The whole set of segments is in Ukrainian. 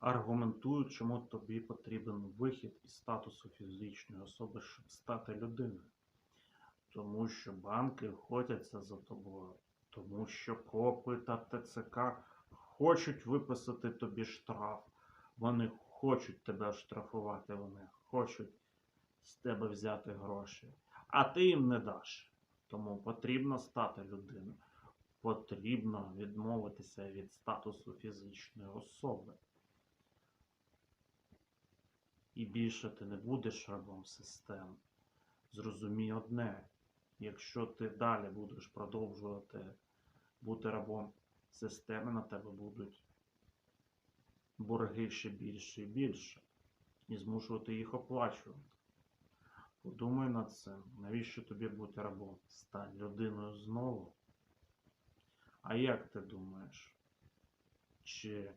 аргументують, чому тобі потрібен вихід із статусу фізичної особи, щоб стати людиною. Тому що банки охотяться за тобою, тому що КОПи та ТЦК хочуть виписати тобі штраф. Вони хочуть тебе штрафувати, вони хочуть з тебе взяти гроші, а ти їм не даш. Тому потрібно стати людиною. Потрібно відмовитися від статусу фізичної особи. І більше ти не будеш рабом систем. Зрозумій одне, якщо ти далі будеш продовжувати бути рабом системи, на тебе будуть борги ще більше і більше. І змушувати їх оплачувати. Подумай над цим, навіщо тобі бути рабом? Стань людиною знову. А як ти думаєш, чи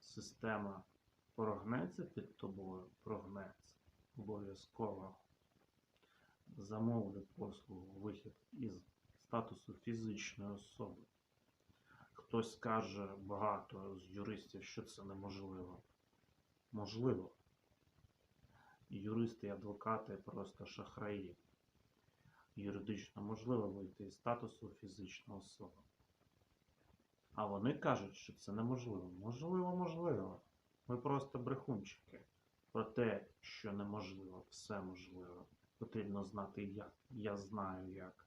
система прогнеться під тобою? Прогнеться. Обов'язково. Замовлю послугу вихід із статусу фізичної особи. Хтось скаже багато з юристів, що це неможливо. Можливо. Юристи і адвокати просто шахраї. Юридично можливо вийти із статусу фізичної особи. А вони кажуть, що це неможливо. Можливо, можливо. Ми просто брехунчики. Про те, що неможливо, все можливо. Потрібно знати як. Я знаю як.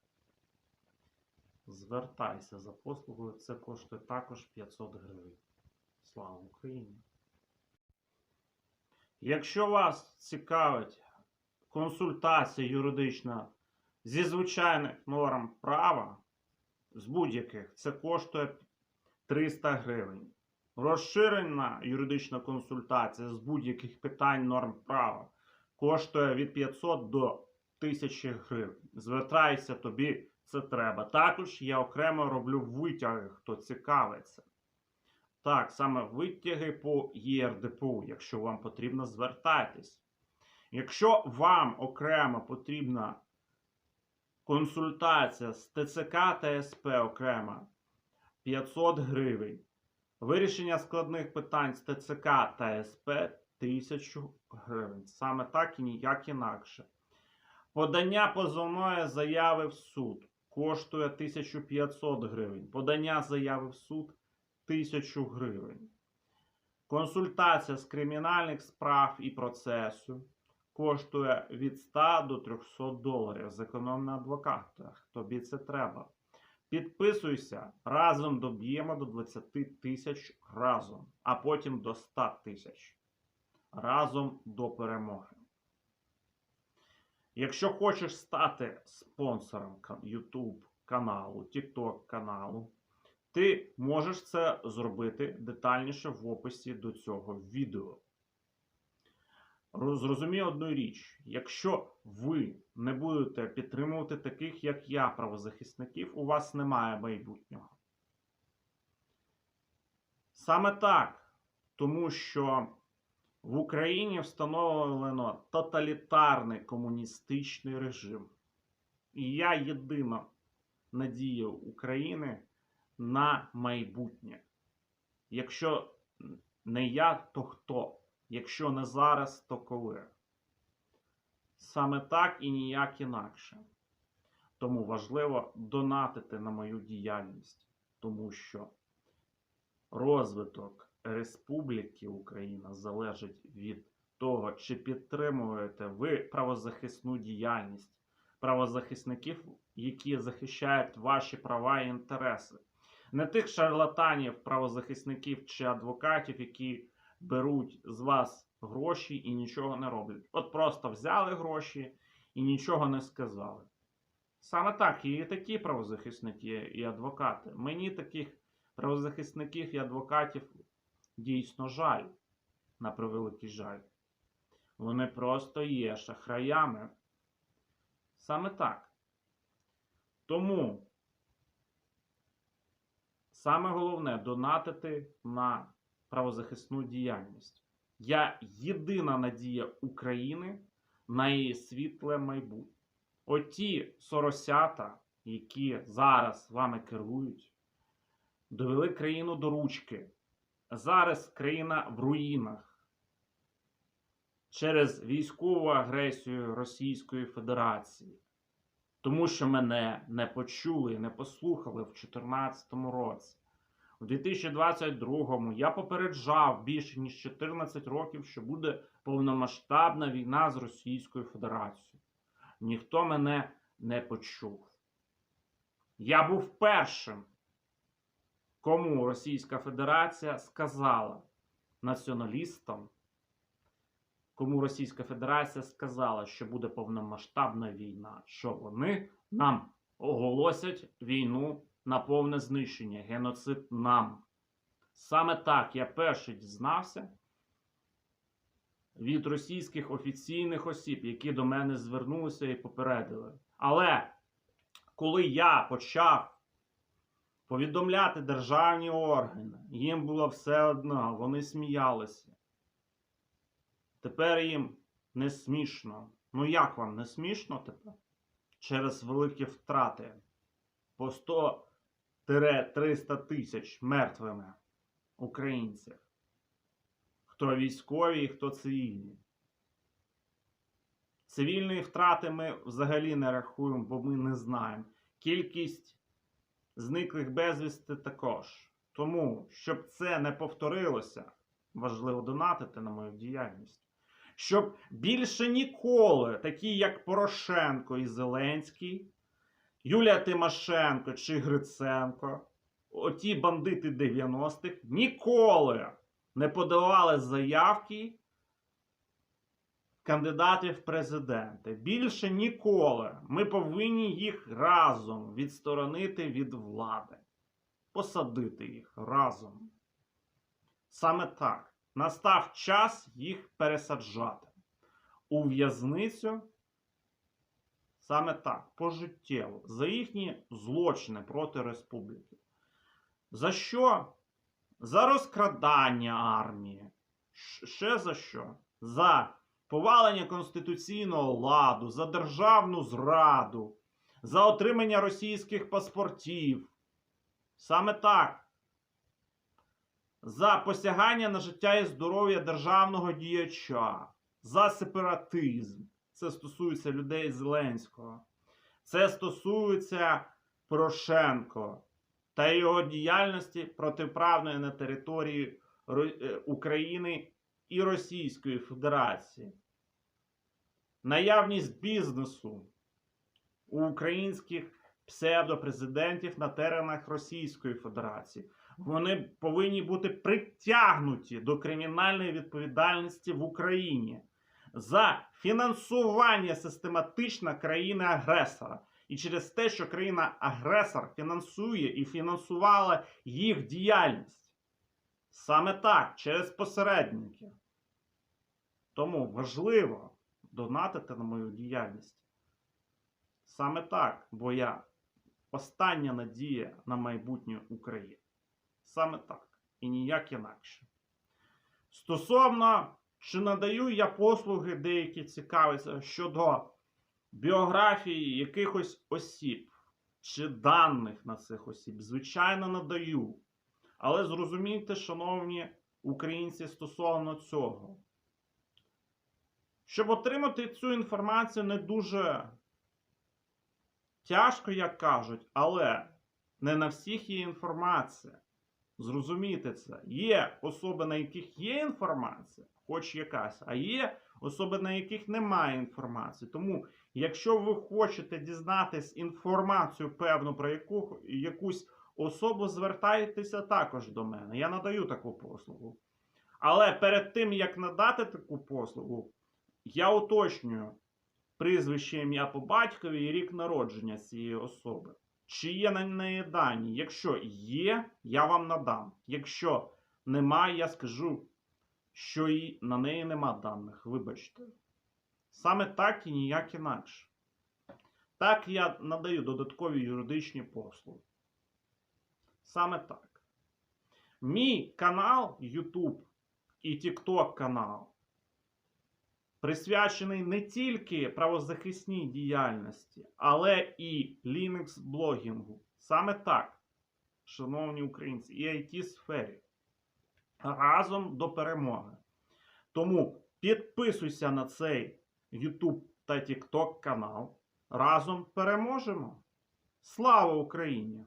Звертайся за послугою, це коштує також 500 гривень. Слава Україні! Якщо вас цікавить консультація юридична зі звичайних норм права, з будь-яких, це коштує 300 гривень. Розширена юридична консультація з будь-яких питань норм права коштує від 500 до 1000 гривень. Звертайся, тобі це треба. Також я окремо роблю витяги, хто цікавиться. Так, саме витяги по ЄРДПУ, якщо вам потрібно, звертайтесь. Якщо вам окремо потрібна консультація з ТЦК та СП окремо 500 гривень. Вирішення складних питань з ТЦК та СП 1000 гривень. Саме так і ніяк інакше. Подання позовної заяви в суд коштує 1500 гривень. Подання заяви в суд 1000 гривень. Консультація з кримінальних справ і процесу коштує від 100 до 300 доларів. Зеконом на адвокатах. Тобі це треба. Підписуйся, разом доб'ємо до 20 тисяч разом, а потім до 100 тисяч. Разом до перемоги. Якщо хочеш стати спонсором YouTube каналу, TikTok каналу, ти можеш це зробити детальніше в описі до цього відео. Роз- Зрозумій одну річ: якщо ви не будете підтримувати таких, як я, правозахисників, у вас немає майбутнього. Саме так, тому що в Україні встановлено тоталітарний комуністичний режим. І я єдина надія України на майбутнє. Якщо не я, то хто? Якщо не зараз, то коли? Саме так і ніяк інакше. Тому важливо донатити на мою діяльність, тому що розвиток Республіки Україна залежить від того, чи підтримуєте ви правозахисну діяльність правозахисників, які захищають ваші права і інтереси. Не тих шарлатанів, правозахисників чи адвокатів, які беруть з вас гроші і нічого не роблять. От просто взяли гроші і нічого не сказали. Саме так, і такі правозахисники і адвокати. Мені таких правозахисників і адвокатів дійсно жаль, на превеликий жаль. Вони просто є шахраями. Саме так. Тому саме головне донатити на правозахисну діяльність. Я єдина надія України на її світле майбутнє. Оті соросята, які зараз вами керують, довели країну до ручки. зараз країна в руїнах через військову агресію Російської Федерації. Тому що мене не почули і не послухали в 2014 році. У 2022-му я попереджав більше ніж 14 років, що буде повномасштабна війна з Російською Федерацією. Ніхто мене не почув. Я був першим, кому Російська Федерація сказала націоналістам, кому Російська Федерація сказала, що буде повномасштабна війна, що вони нам оголосять війну на повне знищення, геноцид нам. Саме так я перший дізнався від російських офіційних осіб, які до мене звернулися і попередили. Але коли я почав повідомляти державні органи, їм було все одно, вони сміялися. Тепер їм не смішно. Ну як вам не смішно тепер? Через великі втрати по 100-300 тисяч мертвими українців. Хто військові хто цивільні. Цивільні втрати ми взагалі не рахуємо, бо ми не знаємо. Кількість зниклих безвісти також. Тому, щоб це не повторилося, важливо донатити на мою діяльність. Щоб більше ніколи, такі як Порошенко і Зеленський, Юлія Тимошенко чи Гриценко, оті бандити 90-х, ніколи не подавали заявки кандидатів в президенти. Більше ніколи ми повинні їх разом відсторонити від влади, посадити їх разом. Саме так настав час їх пересаджати у в'язницю. Саме так, пожиттєво, за їхні злочини проти республіки. За що? За розкрадання армії. Ще за що? За повалення конституційного ладу, за державну зраду, за отримання російських паспортів. Саме так. За посягання на життя і здоров'я державного діяча, за сепаратизм. Це стосується людей Зеленського. Це стосується Порошенко та його діяльності протиправної на території е, України і Російської Федерації. Наявність бізнесу у українських псевдопрезидентів на теренах Російської Федерації. Вони повинні бути притягнуті до кримінальної відповідальності в Україні за фінансування систематично країни-агресора. І через те, що країна-агресор фінансує і фінансувала їх діяльність. Саме так, через посередників. Тому важливо донатити на мою діяльність. Саме так, бо я остання надія на майбутнє України. Саме так. І ніяк інакше. Стосовно, чи надаю я послуги деякі цікаві щодо біографії якихось осіб чи даних на цих осіб, звичайно, надаю. Але зрозумійте, шановні українці, стосовно цього. Щоб отримати цю інформацію не дуже тяжко, як кажуть, але не на всіх є інформація. Зрозумійте це. Є особи, на яких є інформація, хоч якась, а є особи, на яких немає інформації. Тому, якщо ви хочете дізнатись інформацію певну про яку, якусь особу, звертайтеся також до мене. Я надаю таку послугу. Але перед тим, як надати таку послугу, я уточнюю прізвище ім'я по батькові і рік народження цієї особи. Чи є на неї дані? Якщо є, я вам надам. Якщо немає, я скажу, що і на неї нема даних. Вибачте. Саме так і ніяк інакше. Так я надаю додаткові юридичні послуги. Саме так. Мій канал YouTube і TikTok канал присвячений не тільки правозахисній діяльності, але і Linux блогінгу. Саме так, шановні українці, і it сфері. разом до перемоги. Тому підписуйся на цей YouTube та TikTok канал. Разом переможемо. Слава Україні!